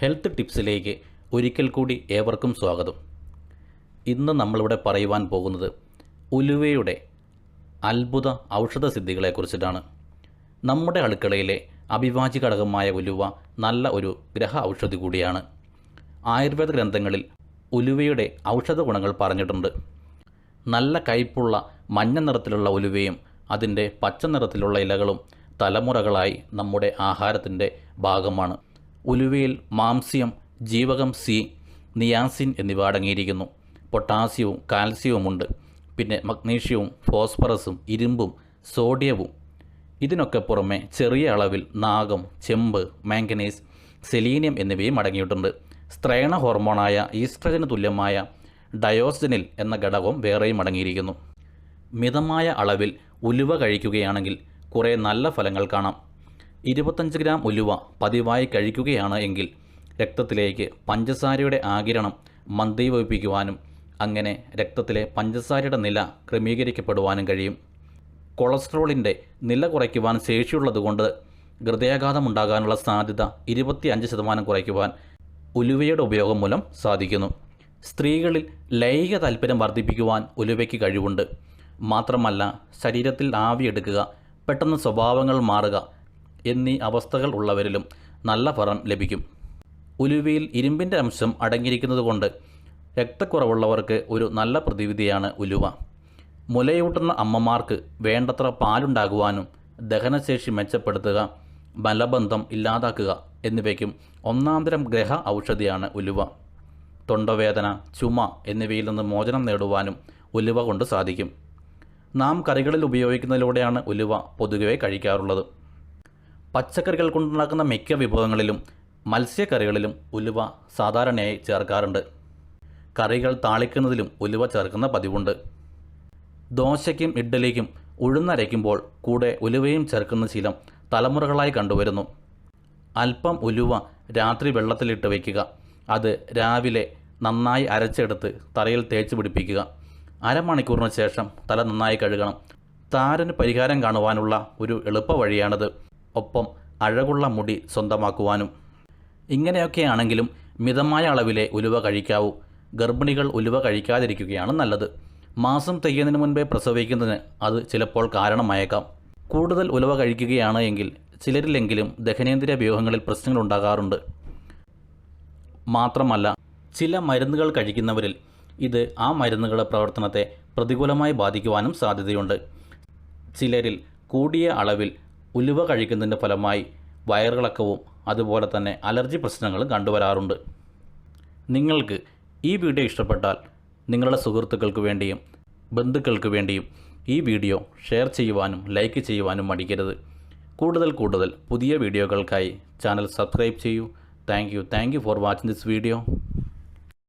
Health ടിപ്സിലേക്ക് ഒരിക്കൽ കൂടി ഏവർക്കും സ്വാഗതം. ഇന്ന് നമ്മളിവിടെ പറയുവാൻ പോകുന്നത് ഉലുവയുടെ അത്ഭുത ഔഷധ സിദ്ധികളെക്കുറിച്ചിട്ടാണ് നമ്മുടെ അടുക്കളയിലെ അവിഭാജ്യ ഘടകമായ ഉലുവ നല്ല ഒരു ഗ്രഹ ഔഷധി കൂടിയാണ്. ആയുർവേദ ഗ്രന്ഥങ്ങളിൽ ഉലുവയുടെ ഔഷധ ഗുണങ്ങൾ പറഞ്ഞിട്ടുണ്ട്. നല്ല കയ്പുള്ള മഞ്ഞ നിറത്തിലുള്ള ഉലുവയും അതിന്റെ പച്ച നിറത്തിലുള്ള ഇലകളും തലമുറകളായി നമ്മുടെ ആഹാരത്തിന്റെ ഭാഗമാണ്. ഉലുവയിൽ മാംസ്യം ജീവകം സി നിയാസിൻ എന്നിവ അടങ്ങിയിരിക്കുന്നു. പൊട്ടാസ്യവും കാൽസ്യവുമുണ്ട്. പിന്നെ മഗ്നീഷ്യവും ഫോസ്ഫറസും ഇരുമ്പും സോഡിയവും. ഇതിനൊക്കെ പുറമെ ചെറിയ അളവിൽ നാഗം ചെമ്പ് മാംഗനീസ് സെലീനിയം എന്നിവയും അടങ്ങിയിട്ടുണ്ട്. സ്ത്രേണ ഹോർമോണായ ഈസ്ട്രജന് തുല്യമായ ഡയോസ്ജനിൽ എന്ന ഘടകവും വേറെയും അടങ്ങിയിരിക്കുന്നു. മിതമായ അളവിൽ ഉലുവ കഴിക്കുകയാണെങ്കിൽ കുറേ നല്ല ഫലങ്ങൾ കാണാം. ഇരുപത്തഞ്ച് ഗ്രാം ഉലുവ പതിവായി കഴിക്കുകയാണ് എങ്കിൽ രക്തത്തിലേക്ക് പഞ്ചസാരയുടെ ആകിരണം മന്ദീഭവിപ്പിക്കുവാനും അങ്ങനെ രക്തത്തിലെ പഞ്ചസാരയുടെ നില ക്രമീകരിക്കപ്പെടുവാനും കഴിയും. കൊളസ്ട്രോളിന്റെ നില കുറയ്ക്കുവാൻ ശേഷിയുള്ളതുകൊണ്ട് ഹൃദയാഘാതം ഉണ്ടാകാനുള്ള സാധ്യത ഇരുപത്തിയഞ്ച് ശതമാനം കുറയ്ക്കുവാൻ ഉലുവയുടെ ഉപയോഗം മൂലം സാധിക്കുന്നു. സ്ത്രീകളിൽ ലൈംഗിക താല്പര്യം വർദ്ധിപ്പിക്കുവാൻ ഉലുവയ്ക്ക് കഴിവുണ്ട്. മാത്രമല്ല ശരീരത്തിൽ ആവിയെടുക്കുക പെട്ടെന്ന് സ്വഭാവങ്ങൾ മാറുക എന്നീ അവസ്ഥകൾ ഉള്ളവരിലും നല്ല ഫലം ലഭിക്കും. ഉലുവയിൽ ഇരുമ്പിന്റെ അംശം അടങ്ങിയിരിക്കുന്നതുകൊണ്ട് രക്തക്കുറവുള്ളവർക്ക് ഒരു നല്ല പ്രതിവിധിയാണ് ഉലുവ. മുലയൂട്ടുന്ന അമ്മമാർക്ക് വേണ്ടത്ര പാലുണ്ടാകുവാനും ദഹനശേഷി മെച്ചപ്പെടുത്തുക ബലബന്ധം ഇല്ലാതാക്കുക എന്നിവയ്ക്കും ഒന്നാന്തരം ഗ്രഹ ഔഷധിയാണ് ഉലുവ. തൊണ്ടവേദന ചുമ എന്നിവയിൽ നിന്ന് മോചനം നേടുവാനും ഉലുവ കൊണ്ട് സാധിക്കും. നാം കറികളിൽ ഉപയോഗിക്കുന്നതിലൂടെയാണ് ഉലുവ പൊതുവെ കഴിക്കാറുള്ളത്. പച്ചക്കറികൾ കൊണ്ടുണ്ടാക്കുന്ന മിക്ക വിഭവങ്ങളിലും മത്സ്യക്കറികളിലും ഉലുവ സാധാരണയായി ചേർക്കാറുണ്ട്. കറികൾ താളിക്കുന്നതിലും ഉലുവ ചേർക്കുന്ന പതിവുണ്ട്. ദോശയ്ക്കും ഇഡ്ഡലിക്കും ഉഴുന്നരയ്ക്കുമ്പോൾ കൂടെ ഉലുവയും ചേർക്കുന്ന ശീലം തലമുറകളായി കണ്ടുവരുന്നു. അല്പം ഉലുവ രാത്രി വെള്ളത്തിലിട്ട് വയ്ക്കുക. അത് രാവിലെ നന്നായി അരച്ചെടുത്ത് തലയിൽ തേച്ച് പിടിപ്പിക്കുക. അരമണിക്കൂറിന് ശേഷം തല നന്നായി കഴുകണം. താരന് പരിഹാരം കാണുവാനുള്ള ഒരു എളുപ്പ വഴിയാണിത് ഒപ്പം അഴകുള്ള മുടി സ്വന്തമാക്കുവാനും. ഇങ്ങനെയൊക്കെയാണെങ്കിലും മിതമായ അളവിലെ ഉലുവ കഴിക്കാവൂ. ഗർഭിണികൾ ഉലുവ കഴിക്കാതിരിക്കുകയാണ് നല്ലത്. മാസം തികയുന്നതിന് മുൻപേ പ്രസവിക്കുന്നതിന് അത് ചിലപ്പോൾ കാരണമായേക്കാം. കൂടുതൽ ഉലവ കഴിക്കുകയാണ് എങ്കിൽ ചിലരിലെങ്കിലും ദഹനേന്ദ്രിയ വ്യൂഹങ്ങളിൽ പ്രശ്നങ്ങൾ ഉണ്ടാകാറുണ്ട്. മാത്രമല്ല ചില മരുന്നുകൾ കഴിക്കുന്നവരിൽ ഇത് ആ മരുന്നുകളുടെ പ്രവർത്തനത്തെ പ്രതികൂലമായി ബാധിക്കുവാനും സാധ്യതയുണ്ട്. ചിലരിൽ കൂടിയ അളവിൽ ഉലുവ കഴിക്കുന്നതിന്റെ ഫലമായി വയറിളക്കവും അതുപോലെ തന്നെ അലർജി പ്രശ്നങ്ങളും കണ്ടുവരാറുണ്ട്. നിങ്ങൾക്ക് ഈ വീഡിയോ ഇഷ്ടപ്പെട്ടാൽ നിങ്ങളുടെ സുഹൃത്തുക്കൾക്ക് വേണ്ടിയും ബന്ധുക്കൾക്ക് വേണ്ടിയും ഈ വീഡിയോ ഷെയർ ചെയ്യുവാനും ലൈക്ക് ചെയ്യുവാനും മടിക്കരുത്. കൂടുതൽ കൂടുതൽ പുതിയ വീഡിയോകൾക്കായി ചാനൽ സബ്സ്ക്രൈബ് ചെയ്യൂ. Thank you. Thank you for watching this video.